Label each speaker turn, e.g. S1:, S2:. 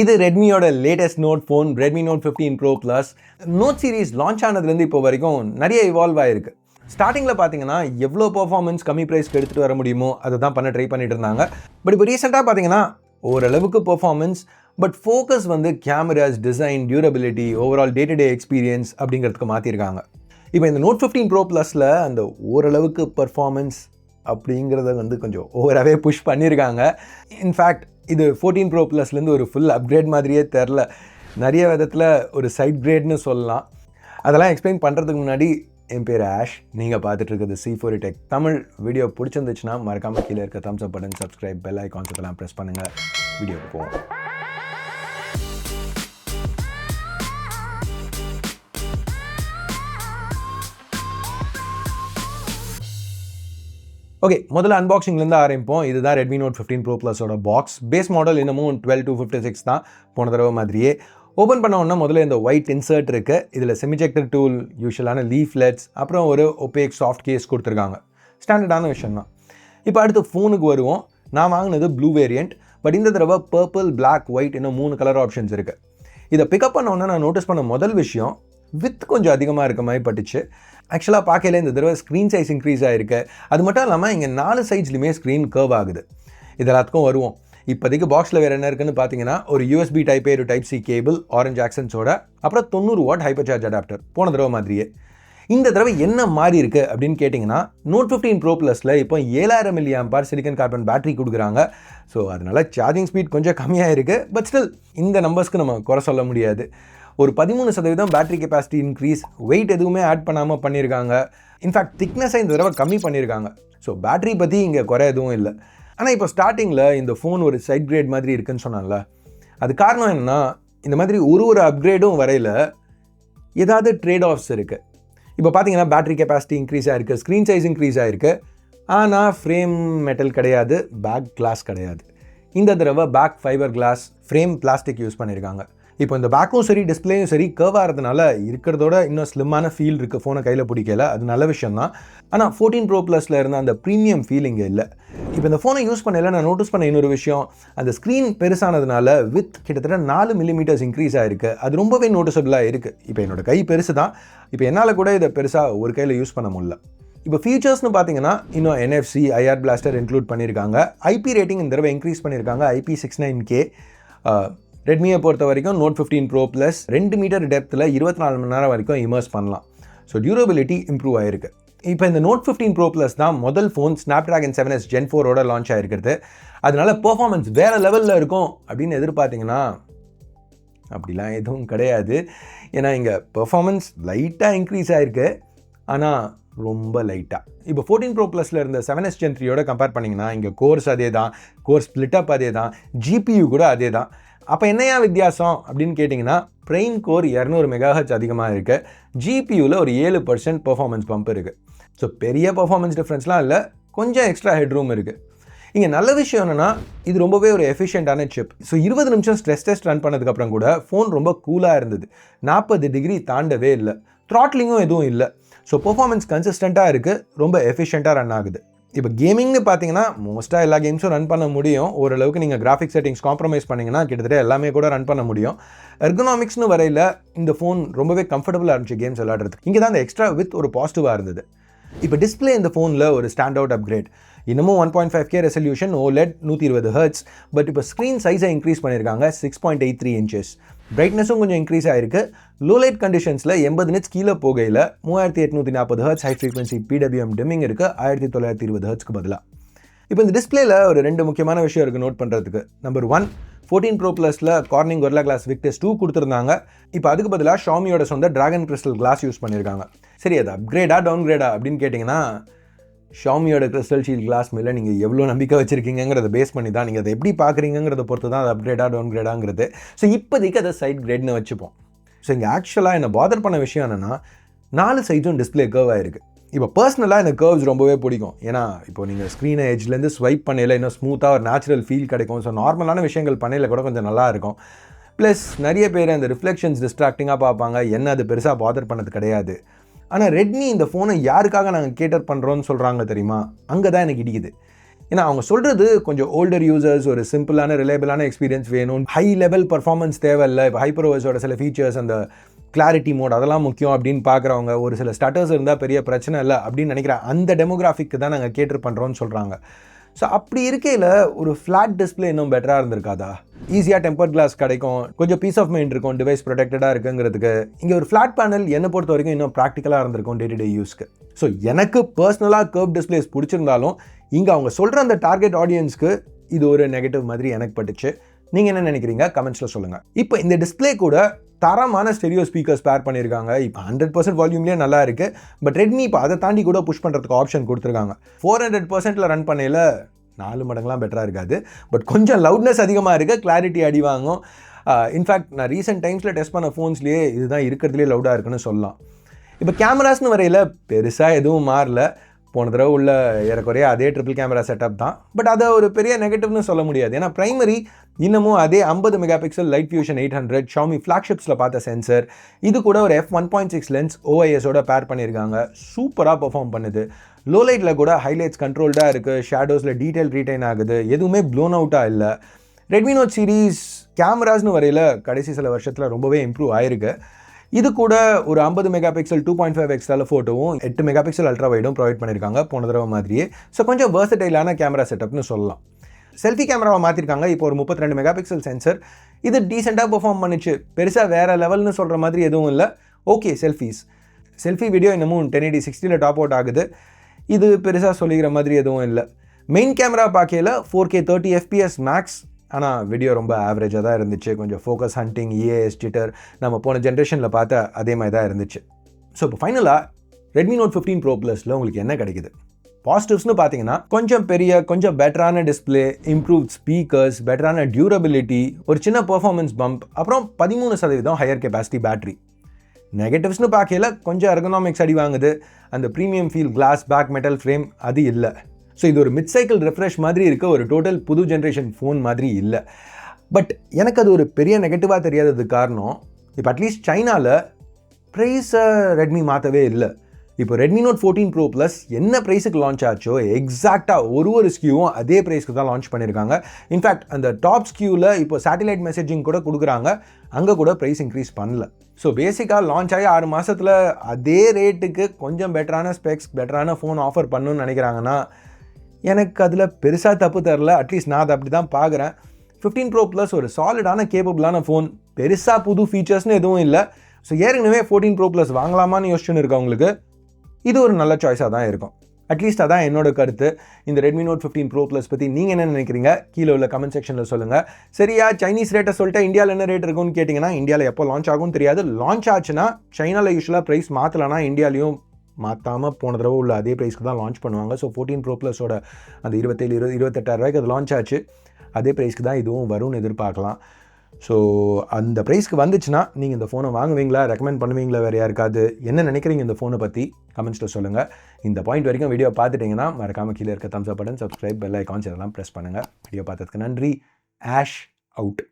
S1: இது ரெட்மியோட latest note phone Redmi note fifteen pro plus note series launch ஆனதுலேருந்து இப்போ வரைக்கும் நிறைய இவால்வ் ஆயிருக்கு. ஸ்டார்டிங்கில் பார்த்தீங்கன்னா எவ்வளோ பர்ஃபார்மன்ஸ் கம்மி ப்ரைஸ்க்கு எடுத்துகிட்டு வர முடியுமோ அதை தான் பண்ண ட்ரை பண்ணிட்டு இருந்தாங்க. பட் இப்போ ரீசெண்டாக பார்த்தீங்கன்னா ஓரளவுக்கு பர்ஃபார்மன்ஸ் பட் ஃபோக்கஸ் வந்து cameras design durability overall day to day experience அப்படிங்கிறதுக்கு மாற்றிருக்காங்க இப்போ இந்த நோட் ஃபிஃப்டீன் ப்ரோ ப்ளஸில் அந்த ஓரளவுக்கு பர்ஃபார்மன்ஸ் அப்படிங்கிறத வந்து கொஞ்சம் ஓவராகவே புஷ் பண்ணியிருக்காங்க இன்ஃபேக்ட் இது ஃபோர்டீன் ப்ரோ ப்ளஸ்லேருந்து ஒரு ஃபுல் அப்கிரேட் மாதிரியே தெரில. நிறைய விதத்தில் ஒரு சைட் கிரேட்னு சொல்லலாம். அதெல்லாம் எக்ஸ்பிளைன் பண்ணுறதுக்கு முன்னாடி என் பேர் ஆஷ். நீங்கள் பார்த்துட்டு இருக்கிறது C four tech Tamil video பிடிச்சிருந்துச்சுன்னா மறக்காமல் கீழே இருக்க thumbs up button subscribe bell icons எல்லாம் ப்ரெஸ் பண்ணுங்கள் வீடியோக்கு போவோம். ஓகே முதல்ல அன்பாக்சிங்லேருந்து ஆரம்பிப்போம். இதுதான் ரெட்மி நோட் ஃபிஃப்டீன் ப்ரோ ப்ளஸோட பாக்ஸ் பேஸ் மாடல் இன்னமும் டுவெல் டூ ஃபிஃப்டி சிக்ஸ் தான். போன தடவை மாதிரியே. ஓப்பன் பண்ண உடனே முதல்ல இந்த ஒயிட் இன்சர்ட் இருக்குது இதில் செமிஜெக்டர் டூல் யூஷுவலான லீஃப்லெட்ஸ் அப்புறம் ஒரு ஒப்பேக் சாஃப்ட் கேஸ் கொடுத்துருக்காங்க. ஸ்டாண்டர்டான விஷயம் தான். இப்போ அடுத்து ஃபோனுக்கு வருவோம். நான் வாங்கினது ப்ளூ வேரியண்ட் பட் இந்த தடவை பர்பிள் பிளாக் ஒயிட் இன்னும் மூணு கலர் ஆப்ஷன்ஸ் இருக்குது இதை பிக்கப் பண்ண உடனே நான் நோட்டீஸ் பண்ண முதல் விஷயம் வித் கொஞ்சம் அதிகமாக இருக்க மாதிரி பட்டுச்சு. ஆக்சுவலாக பார்க்கல இந்த தடவை ஸ்க்ரீன் சைஸ் இன்க்ரீஸ் ஆகிருக்கு அது மட்டும் இல்லாமல் இங்கே நாலு சைஸ்லையுமே ஸ்க்ரீன் கர்வ் ஆகுது. இது எல்லாத்துக்கும் வருவோம். இப்போதைக்கு பாக்ஸில் வேறு என்ன இருக்குன்னு பார்த்தீங்கன்னா ஒரு யூஎஸ்பி டைப் ஏ ஒரு டைப் சி கேபிள் ஆரஞ்ச் ஆக்சன்ஸோட அப்புறம் தொண்ணூறு வாட் ஹைப்பர் சார்ஜ் அடாப்டர் போன தடவை மாதிரியே. இந்த தடவை என்ன மாறி இருக்குது அப்படின்னு கேட்டிங்கன்னா நோட் ஃபிஃப்டீன் ப்ரோ ப்ளஸில் இப்போ ஏழாயிரம் milliamp hour silicon carbon battery கொடுக்குறாங்க. ஸோ அதனால் சார்ஜிங் ஸ்பீட் கொஞ்சம் கம்மியாக இருக்குது பட் ஸ்டில் இந்த நம்பர்ஸ்க்கு நம்ம குறை சொல்ல முடியாது. ஒரு பதிமூணு சதவீதம் பேட்டரி கெப்பாசிட்டி இன்க்ரீஸ் வெயிட் எதுவுமே ஆட் பண்ணாமல் பண்ணியிருக்காங்க. இன்ஃபேக்ட் திக்னஸை இந்த தடவை கம்மி பண்ணியிருக்காங்க. ஸோ பேட்டரி பற்றி இங்கே குறை எதுவும் இல்லை. ஆனால் இப்போ ஸ்டார்டிங்கில் இந்த ஃபோன் ஒரு சைட் கிரேட் மாதிரி இருக்குன்னு சொன்னால அது காரணம் என்னென்னா இந்த மாதிரி ஒரு ஒரு அப்கிரேடும் வரையில் ஏதாவது ட்ரேட் ஆஃப்ஸ் இருக்குது இப்போ பார்த்தீங்கன்னா பேட்டரி கெப்பாசிட்டி இன்க்ரீஸ் ஆகிருக்கு ஸ்க்ரீன் சைஸ் இன்க்ரீஸ் ஆகிருக்கு ஆனால் ஃப்ரேம் மெட்டல் கிடையாது பேக் கிளாஸ் கிடையாது. இந்த தடவை back fibre glass frame plastic use பண்ணியிருக்காங்க. இப்போ இந்த பேக்கும் சரி டிஸ்பிளேயும் சரி கர்வ் ஆகிறதுனால இருக்கிறதோட இன்னும் ஸ்லிம்மான ஃபீல் இருக்குது ஃபோனை கையில் பிடிக்கல. அது நல்ல விஷயம் தான் ஆனால் ஃபோர்டீன் ப்ரோ ப்ளஸில் இருந்த அந்த ப்ரீமியம் ஃபீலிங்கு இல்லை. இப்போ இந்த ஃபோனை யூஸ் பண்ணல நான் நோட்டீஸ் பண்ண இன்னொரு விஷயம். அந்த ஸ்க்ரீன் பெருசானதுனால வித் கிட்டத்தட்ட நாலு மில்லிமீட்டர்ஸ் இன்க்ரீஸ் ஆகிருக்கு அது ரொம்பவே நோட்டிசபிளாக இருக்குது இப்போ என்னோட கை பெருசு தான் இப்போ என்னால் கூட இதை பெருசாக ஒரு கையில் யூஸ் பண்ண முடியல. இப்போ ஃபீச்சர்ஸ்னு பார்த்தீங்கன்னா இன்னும் என்எஃப்சி ஐஆர் பிளாஸ்டர் இன்க்ளூட் பண்ணியிருக்காங்க ஐபி ரேட்டிங் இந்த தடவை இன்க்ரீஸ் பண்ணியிருக்காங்க ஐபி சிக்ஸ் நைன் கே ரெட்மியை பொறுத்த வரைக்கும் நோட் ஃபிஃப்டீன் ப்ரோ ப்ளஸ் ரெண்டு மீட்டர் டெப்த்தில் இருபத்தி நாலு மணி நேரம் வரைக்கும் இமர்ஸ் பண்ணலாம். ஸோ டியூரபிலிட்டி இம்ப்ரூவ் ஆயிருக்கு. இப்போ இந்த நோட் ஃபிஃப்டீன் ப்ரோ ப்ளஸ் தான் முதல் phone Snapdragon seven S gen ஃபோரோட லான்ச் ஆகிருக்கிறது அதனால பெர்ஃபார்மன்ஸ் வேறு லெவலில் இருக்கும் அப்படின்னு எதிர்பார்த்தீங்கன்னா அப்படிலாம் எதுவும் கிடையாது. ஏன்னா இங்கே பெர்ஃபார்மன்ஸ் லைட்டாக இன்க்ரீஸ் ஆகிருக்கு ஆனால் ரொம்ப லைட்டாக இப்போ ஃபோர்டீன் ப்ரோ ப்ளஸில் இருந்த செவன் எஸ் ஜென் த்ரீயோட கம்பேர் பண்ணிங்கன்னா இங்கே கோர்ஸ் அதே தான் கோர்ஸ் ஸ்ப்ளிட்டப் அதே தான் ஜிபியு கூட அதே தான் அப்போ என்னையா வித்தியாசம் அப்படின்னு கேட்டிங்கன்னா ப்ரெயின் கோர் இரநூறு மெகாஹச் அதிகமாக இருக்குது ஜிபியூவில் ஒரு ஏழு பர்சன்ட் பர்ஃபார்மன்ஸ் பம்ப் இருக்குது ஸோ பெரிய பர்ஃபார்மன்ஸ் டிஃப்ரென்ஸ்லாம் இல்லை கொஞ்சம் எக்ஸ்ட்ரா ஹெட்ரூம் இருக்குது இங்கே நல்ல விஷயம் என்னென்னா இது ரொம்பவே ஒரு எஃபிஷியண்டான சிப் ஸோ இருபது நிமிஷம் ஸ்ட்ரெஸ் டெஸ்ட் ரன் பண்ணதுக்கப்புறம் கூட ஃபோன் ரொம்ப கூலாக இருந்தது. நாற்பது டிகிரி தாண்டவே இல்லை. த்ராட்லிங்கும் எதுவும் இல்லை. ஸோ பர்ஃபார்மன்ஸ் கன்சிஸ்டண்ட்டாக இருக்குது ரொம்ப எஃபிஷியண்ட்டாக ரன் ஆகுது. இப்போ கேமிங்னு பார்த்தீங்கன்னா மோஸ்ட்டாக எல்லா கேம்ஸும் ரன் பண்ண முடியும். ஓரளவுக்கு நீங்கள் கிராஃபிக் செட்டிங்ஸ் காம்ப்ரமைஸ் பண்ணிங்கன்னா கிட்டத்தட்ட எல்லாமே கூட ரன் பண்ண முடியும். எர்கனாமிக்ஸ்னு வரையில் இந்த ஃபோன் ரொம்பவே கம்ஃபர்டபுளாக இருந்துச்சு கேம்ஸ் விளாடுறதுக்கு இங்கே தான் அந்த எக்ஸ்ட்ரா வித் ஒரு பாசிட்டிவாக இருந்தது. இப்போ டிஸ்பிளே இந்த ஃபோனில் ஒரு ஸ்டாண்ட் அவுட் அப்கிரேட் இன்னமும் one point five K resolution OLED நூற்றி இருபது ஹர்ட்ஸ் பட் இப்போ ஸ்க்ரீன் சைஸை இன்க்ரீஸ் பண்ணியிருக்காங்க six point eight three inches பிரைட்னஸும் கொஞ்சம் இன்க்ரீஸ் ஆயிருக்கு. லோ லைட் கண்டிஷன்ஸில் எண்பது நிட்ஸ் கீழே போகையில் மூவாயிரத்தி எட்நூற்றி நாற்பது hertz high frequency PWM dimming இருக்குது ஆயிரத்தி தொள்ளாயிரத்தி இருபது ஹர்ட்ஸ்க்கு பதிலாக இப்போ இந்த டிஸ்பிளேல ஒரு ரெண்டு முக்கியமான விஷயம் இருக்குது நோட் பண்ணுறதுக்கு நம்பர் ஒன் ஃபோர்டீன் ப்ரோ ப்ளஸில் Corning Gorilla glass Victus two கொடுத்துருந்தாங்க. இப்போ அதுக்கு பதிலாக ஷாமியோட சொந்த டிராகன் கிறிஸ்டல் கிளாஸ் யூஸ் பண்ணியிருக்காங்க சரி அது அப்கிரேடா டவுன் கிரேடா அப்படின்னு கேட்டிங்கன்னா ஷாமியோட கிறிஸ்டல் ஷீல் கிளாஸ் மேலே நீங்கள் எவ்வளோ நம்பிக்கை வச்சுருக்கீங்கிறத பேஸ் பண்ணி தான் நீங்கள் அதை எப்படி பார்க்குறீங்கிறத பொறுத்து தான் அது அப்கிரேடாக டவுன் கிரேடாங்கிறது ஸோ இப்போதைக்கு அதை சைட் கிரேட்னு வச்சுப்போம். ஸோ இங்கே ஆக்சுவலாக என்னை பாதர் பண்ண விஷயம் என்னென்னா நாலு சைஸும் டிஸ்பிளே கர்வ் ஆயிருக்கு. இப்போ பர்சனலாக எனக்கு கர்வ்ஸ் ரொம்பவே பிடிக்கும். ஏன்னா இப்போ நீங்கள் ஸ்க்ரீனை ஏஜ்லேருந்து ஸ்வைப் பண்ணையில் இன்னும் ஸ்மூத்தாக ஒரு நேச்சுரல் ஃபீல் கிடைக்கும். ஸோ நார்மலான விஷயங்கள் பண்ணையில் கூட கொஞ்சம் நல்லா இருக்கும். ப்ளஸ் நிறைய பேர் அந்த ரிஃப்ளெக்ஷன்ஸ் டிஸ்ட்ராக்டிங்காக பார்ப்பாங்க. என்ன அது பெருசாக பாதர் பண்ணது கிடையாது. ஆனால் ரெட்மி இந்த ஃபோனை யாருக்காக நாங்கள் கேட்டர் பண்ணுறோன்னு சொல்கிறாங்க தெரியுமா? அங்கே தான் எனக்கு இடிக்குது. ஏன்னா அவங்க சொல்கிறது கொஞ்சம் ஓல்டர் யூசர்ஸ் ஒரு சிம்பிளான ரிலேபிளான எக்ஸ்பீரியன்ஸ் வேணும். ஹை லெவல் பர்ஃபார்மன்ஸ் தேவையில்லை. இப்போ ஹைப்ரோவர்ஸோட சில ஃபீச்சர்ஸ் அந்த கிளாரிட்டி மோட் அதெல்லாம் முக்கியம் அப்படின்னு பார்க்குறவங்க ஒரு சில ஸ்டட்டர்ஸ் இருந்தால் பெரிய பிரச்சனை இல்லை அப்படின்னு நினைக்கிற அந்த டெமோகிராஃபிக்கு தான் நாங்கள் கேட்டர் பண்ணுறோன்னு சொல்கிறாங்க ஸோ அப்படி இருக்கையில் ஒரு ஃப்ளாட் டிஸ்பிளே இன்னும் பெட்டராக இருந்திருக்காதா? ஈஸியாக டெம்பர் கிளாஸ் கிடைக்கும். கொஞ்சம் பீஸ் ஆஃப் மைண்ட் இருக்கும். டிவைஸ் ப்ரொடெக்டடாக இருக்குங்கிறதுக்கு. இங்கே ஒரு ஃப்ளாட் பேனல் என்னை பொறுத்த வரைக்கும் இன்னும் ப்ராக்டிக்கலாக இருந்திருக்கும் டே டு டே யூஸ்க்கு ஸோ எனக்கு பர்சனலாக கர்வ் டிஸ்பிளேஸ் பிடிச்சிருந்தாலும் இங்கே அவங்க சொல்கிற அந்த டார்கெட் ஆடியன்ஸ்க்கு இது ஒரு நெகட்டிவ் மாதிரி எனக்கு பட்டுச்சு. நீங்கள் என்ன நினைக்கிறீங்க? கமெண்ட்ஸில் சொல்லுங்கள் இப்போ இந்த டிஸ்பிளே கூட தரமான ஸ்டெரியோ ஸ்பீக்கர்ஸ் பேர் பண்ணியிருக்காங்க இப்போ ஹண்ட்ரட் பர்சன்ட் வால்யூம்லேயே நல்லா இருக்குது பட் ரெட்மி இப்போ அதை தாண்டி கூட புஷ் பண்ணுறதுக்கு ஆப்ஷன் கொடுத்துருக்காங்க. ஃபோர் ஹண்ட்ரட் பர்சன்ட்டில் ரன் பண்ணையில் நாலு மடங்குலாம் பெட்டராக இருக்காது. பட் கொஞ்சம் லவுட்னஸ் அதிகமாக இருக்குது கிளாரிட்டி அடி வாங்கும். இன்ஃபேக்ட் நான் ரீசெண்ட் டைம்ஸில் டெஸ்ட் பண்ண ஃபோன்ஸ்லேயே இதுதான் இருக்கிறதுலே லவுடாக இருக்குன்னு சொல்லலாம். இப்போ கேமராஸ்னு வரையில் பெருசாக எதுவும் மாறல. போன தடவை உள்ள ஏறக்குறைய அதே ட்ரிபிள் கேமரா செட்டப் தான். பட் அதை ஒரு பெரிய நெகட்டிவ்னு சொல்ல முடியாது. ஏன்னா ப்ரைமரி இன்னமும் அதே ஐம்பது megapixel light fusion eight hundred Xiaomi ஃப்ளாக்ஷிப்ஸில் பார்த்த சென்சர் இது கூட ஒரு F one point six lens ஓஐஎஸோட pair பண்ணியிருக்காங்க. சூப்பராக பெர்ஃபார்ம் பண்ணுது. லோ லைட்டில் கூட ஹைலைட்ஸ் கண்ட்ரோல்டாக இருக்குது ஷேடோஸில் டீட்டெயில் ரீடைன் ஆகுது. எதுவுமே ப்ளோன் அவுட்டாக இல்லை. ரெட்மி நோட் சீரீஸ் கேமராஸ்னு வரையில் கடைசி சில வருஷத்தில் ரொம்பவே இம்ப்ரூவ் ஆயிருக்கு. இது கூட ஒரு ஐம்பது mega pixel two point five எக்ஸ்டால ஃபோட்டோவும் எட்டு மெகா பிக்சல் அல்ட்ரா வைடும் ப்ரொவைட் பண்ணியிருக்காங்க போன தடவை மாதிரியே. ஸோ கொஞ்சம் வேர்சடைலான கேமரா செட்டப்னு சொல்லலாம். செல்ஃபி கேமராவை மாற்றிருக்காங்க இப்போ ஒரு முப்பத்தி ரெண்டு மெகா பிக்சல் சென்சர் இது டீசெண்டாக பெர்ஃபார்ம் பண்ணிச்சு. பெருசாக வேறு லெவல்னு சொல்கிற மாதிரி எதுவும் இல்லை. ஓகே செல்ஃபீஸ் செல்ஃபி வீடியோ இன்னமும் டென் எயிட்டி சிக்ஸ்டியில் டாப் அவுட் ஆகுது. இது பெருசாக சொல்லிக்கிற மாதிரி எதுவும் இல்லை. மெயின் கேமரா பார்க்கையில் four K thirty FPS max ஆனால் வீடியோ ரொம்ப ஆவரேஜாக தான் இருந்துச்சு. கொஞ்சம் ஃபோக்கஸ் ஹண்டிங் இஏஎஸ் ஜிட்டர் நம்ம போன ஜென்ரேஷனில் பார்த்த அதே மாதிரி தான் இருந்துச்சு. ஸோ இப்போ ஃபைனலாக ரெட்மி நோட் ஃபிஃப்டீன் ப்ரோ ப்ளஸில் உங்களுக்கு என்ன கிடைக்குது? பாசிட்டிவ்ஸ்னு பார்த்தீங்கன்னா கொஞ்சம் பெரிய கொஞ்சம் பெட்டரான டிஸ்பிளே இம்ப்ரூவ் ஸ்பீக்கர்ஸ் பெட்டரான டியூரபிலிட்டி ஒரு சின்ன பர்ஃபார்மன்ஸ் பம்ப் அப்புறம் பதிமூணு சதவீதம் ஹையர் கெப்பாசிட்டி பேட்டரி நெகட்டிவ்ஸ்னு பார்க்கையில் கொஞ்சம் எர்கனாமிக்ஸ் அடி வாங்குது. அந்த premium feel glass back metal frame அது இல்லை. ஸோ இது ஒரு மிட் சைக்கிள் ரெஃப்ரெஷ் மாதிரி இருக்க ஒரு டோட்டல் புது ஜென்ரேஷன் ஃபோன் மாதிரி இல்லை. பட் எனக்கு அது ஒரு பெரிய நெகட்டிவாக தெரியாதது காரணம் இப்போ அட்லீஸ்ட் சைனாவில் ப்ரைஸை ரெட்மி மாற்றவே இல்லை. இப்போ Redmi note fourteen pro plus என்ன ப்ரைஸுக்கு லான்ச் ஆச்சோ எக்ஸாக்டாக ஒரு ஒரு ஸ்கியூவும் அதே ப்ரைஸ்க்கு தான் லான்ச் பண்ணியிருக்காங்க இன்ஃபேக்ட் அந்த டாப் ஸ்கியூவில் இப்போ சேட்டலைட் மெசேஜிங் கூட கொடுக்குறாங்க அங்கே கூட ப்ரைஸ் இன்க்ரீஸ் பண்ணல. ஸோ பேசிக்காக லான்ச் ஆகி ஆறு மாதத்தில் அதே ரேட்டுக்கு கொஞ்சம் பெட்டரான ஸ்பெக்ஸ் பெட்டரான ஃபோன் ஆஃபர் பண்ணணும்னு நினைக்கிறாங்கன்னா எனக்கு அதில் பெருசாக தப்பு தரல. அட்லீஸ்ட் நான் அதை அப்படி தான் பார்க்குறேன் ஃபிஃப்டீன் ப்ரோ ப்ளஸ் ஒரு சாலிடான கேப்பபிளான ஃபோன் பெருசாக புது ஃபீச்சர்ஸ்னு எதுவும் இல்லை. ஸோ ஏற்கனவே ஃபோர்டீன் ப்ரோ ப்ளஸ் வாங்கலாமான்னு யோசிச்சுன்னு இருக்கவங்களுக்கு இது ஒரு நல்ல சாய்ஸாக தான் இருக்கும். அட்லீஸ்ட் அதான் என்னோட கருத்து. இந்த Redmi note fifteen pro plus பற்றி நீங்கள் என்ன நினைக்கிறீங்க? கீழே உள்ள கமெண்ட் செக்ஷனில் சொல்லுங்கள் சரியா? சைனீஸ் ரேட்டை சொல்லிட்டு இந்தியாவில் என்ன ரேட் இருக்கும்னு கேட்டிங்கன்னா இந்தியாவில் எப்போ லான்ச் ஆகும்னு தெரியாது. லான்ச் ஆச்சுன்னா சைனாவில் யூஸ்வலாக ப்ரைஸ் மாற்றலைன்னா இந்தியாலையும் மாற்றாமல் போன தடவை உள்ள அதே ப்ரைஸ்க்கு தான் லான்ச் பண்ணுவாங்க. ஸோ ஃபோர்டீன் ப்ரோ ப்ளஸோட அந்த இருபத்தேழு இருபது இருபத்தெட்டாயிரம் ரூபாய்க்கு அது லான்ச் ஆச்சு. அதே ப்ரைஸ்க்கு தான் இதுவும் வரும்னு எதிர்பார்க்கலாம். ஸோ அந்த ப்ரைஸ்க்கு வந்துச்சுன்னா நீங்கள் இந்த ஃபோனை வாங்குவீங்களா? ரெக்கமெண்ட் பண்ணுவீங்களா? வேறு யாருக்காவது? என்ன நினைக்கிறீங்க இந்த ஃபோனை பற்றி கமெண்ட்ஸில் சொல்லுங்கள் இந்த பாயிண்ட் வரைக்கும் வீடியோ பார்த்துட்டிங்கன்னா மறக்காமல் கீழே இருக்க thumbs up button subscribe bell icons இதெல்லாம் ப்ரெஸ் பண்ணுங்கள் வீடியோ பார்த்ததுக்கு நன்றி. Ash out